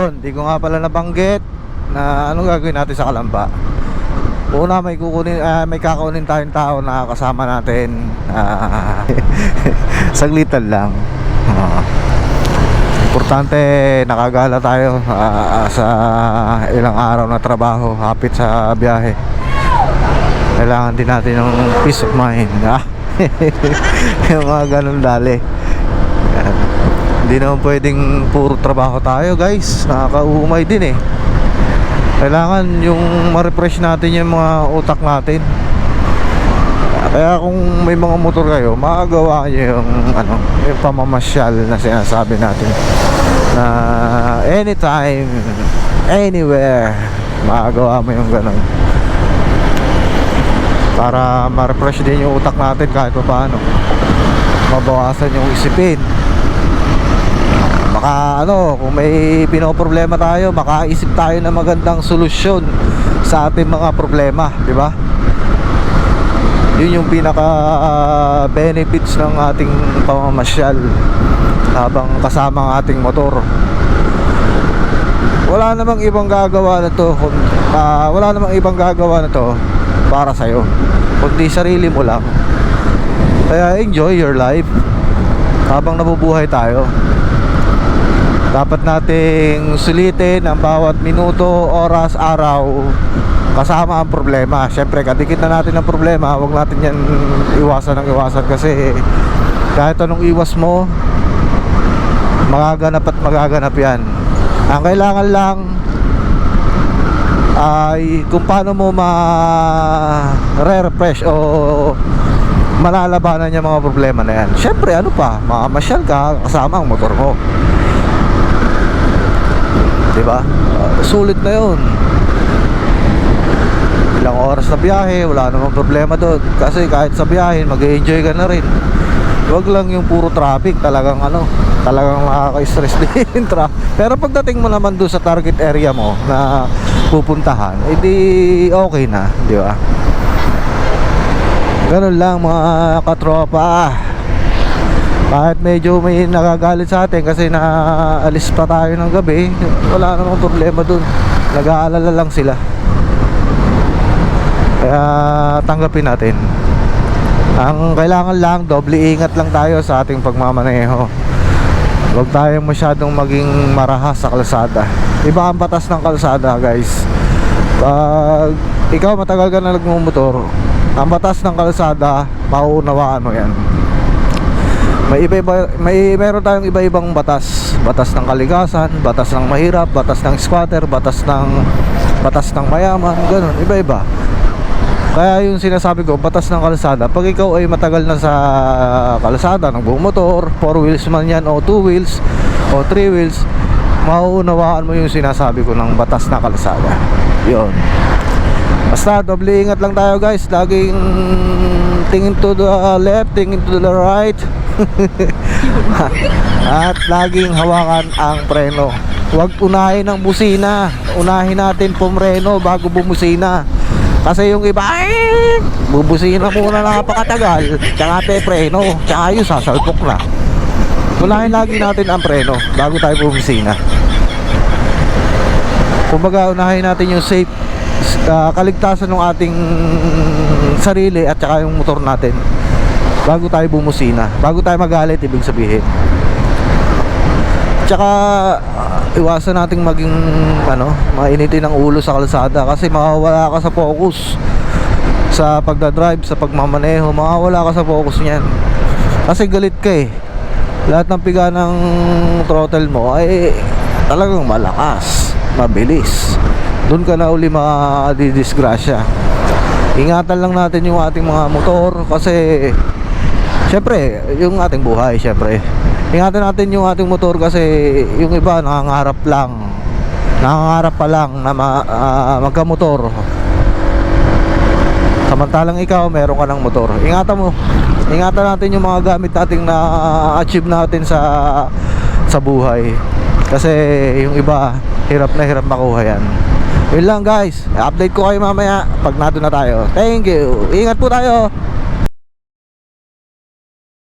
Yun, di ko nga pala nabanggit na anong gagawin natin sa Kalamba. Una may kukunin ah, may kakaunin tayong tao na kasama natin. Ah, saglitan lang. Ah. importante nakagala tayo ah, sa ilang araw na trabaho, hapit sa biyahe. Kailangan din natin ng peace of mind. Ah. yung mga ganun dali. Hindi naman pwedeng puro trabaho tayo guys. Nakakaumay din eh. Kailangan yung ma-refresh natin yung mga utak natin. Kaya kung may mga motor kayo, makagawa nyo yung, ano, yung pamamasyal na sinasabi natin. Na anytime, anywhere, makagawa mo yung ganun. Para ma-refresh din yung utak natin kahit pa paano. Mabawasan yung isipin baka ano kung may pinoproblema tayo makaisip tayo ng magandang solusyon sa ating mga problema di ba? Yun yung pinaka ah, benefits ng ating pamamasyal habang kasama ang ating motor. Wala namang ibang gagawa na to ah, wala namang ibang gagawa na to para sa'yo kundi sarili mo lang. Kaya enjoy your life habang nabubuhay tayo dapat nating sulitin ang bawat minuto, oras, araw kasama ang problema. Siyempre, kadikit na natin ang problema, huwag natin yan iwasan ng iwasan kasi kahit anong iwas mo, magaganap at magaganap yan. Ang kailangan lang ay kung paano mo ma-refresh o malalabanan yung mga problema na yan. Siyempre, ano pa, makamasyal ka kasama ang motor mo. 'Di ba? Uh, sulit na 'yon. Ilang oras na biyahe, wala namang problema doon. Kasi kahit sa biyahe, mag-enjoy ka na rin. Huwag lang yung puro traffic, talagang ano, talagang nakaka-stress din tra. Pero pagdating mo naman doon sa target area mo na pupuntahan, edi okay na, di ba? Ganun lang mga katropa kahit medyo may nagagalit sa atin kasi naalis pa tayo ng gabi wala namang problema dun. Nag-aalala lang sila. Kaya tanggapin natin. Ang kailangan lang doble ingat lang tayo sa ating pagmamaneho. Huwag tayong masyadong maging marahas sa kalsada. Iba ang batas ng kalsada guys. Pag ikaw matagal ka na nagmumotor ang batas ng kalsada mauunawaan mo yan may iba-iba may meron tayong iba-ibang batas. Batas ng kaligasan batas ng mahirap batas ng squatter batas ng batas ng mayaman ganun iba-iba. Kaya yung sinasabi ko batas ng kalsada pag ikaw ay matagal na sa kalsada ng buong motor 4 wheels man yan o 2 wheels o 3 wheels mauunawaan mo yung sinasabi ko ng batas ng kalsada. Yun. Basta doble ingat lang tayo guys. Laging tingin to the left tingin to the right at laging hawakan ang preno. Huwag unahin ng busina. Unahin natin pumreno bago bumusina. Kasi yung iba ay bubusina muna napakatagal. Tsaka pe preno. Tsaka yun sasalpok na. Unahin lagi natin ang preno bago tayo bumusina. Kumbaga unahin natin yung safe uh, kaligtasan ng ating sarili at saka yung motor natin bago tayo bumusina. Bago tayo magalit ibig sabihin. Tsaka uh, iwasan nating maging ano mainitin ng ulo sa kalsada kasi mawawala ka sa focus. Sa pagdadrive sa pagmamaneho mawawala ka sa focus niyan. Kasi galit ka eh. Lahat ng piga ng throttle mo ay talagang malakas mabilis. Doon ka na uli makadidisgrasya. Ingatan lang natin yung ating mga motor kasi Siyempre, yung ating buhay, siyempre. Ingatan natin yung ating motor kasi yung iba nangangarap lang. Nangangarap pa lang na ma, uh, magkamotor. Samantalang ikaw, meron ka ng motor. Ingatan mo. Ingatan natin yung mga gamit nating na-achieve natin sa sa buhay. Kasi yung iba, hirap na hirap makuha yan. Yun lang guys. Update ko kayo mamaya pag nato na tayo. Thank you. Ingat po tayo.